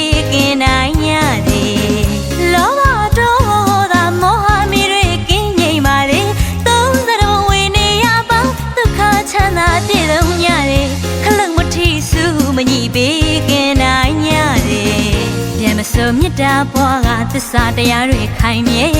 ပေးကင်းနိုင်ရသည်လောဘတော့သာမောဟမီတွေကင်းငြိမ်ပါလေသုံးစရုံဝင်နေရပေါင်းဒုက္ခချမ်းသာပြည့်စုံရတယ်ခလုံမထီစုမညီပေးကင်းနိုင်ရတယ်ပြန်မစုံမြတ်တာဘွားကသစ္စာတရားတွေခိုင်မြဲစေ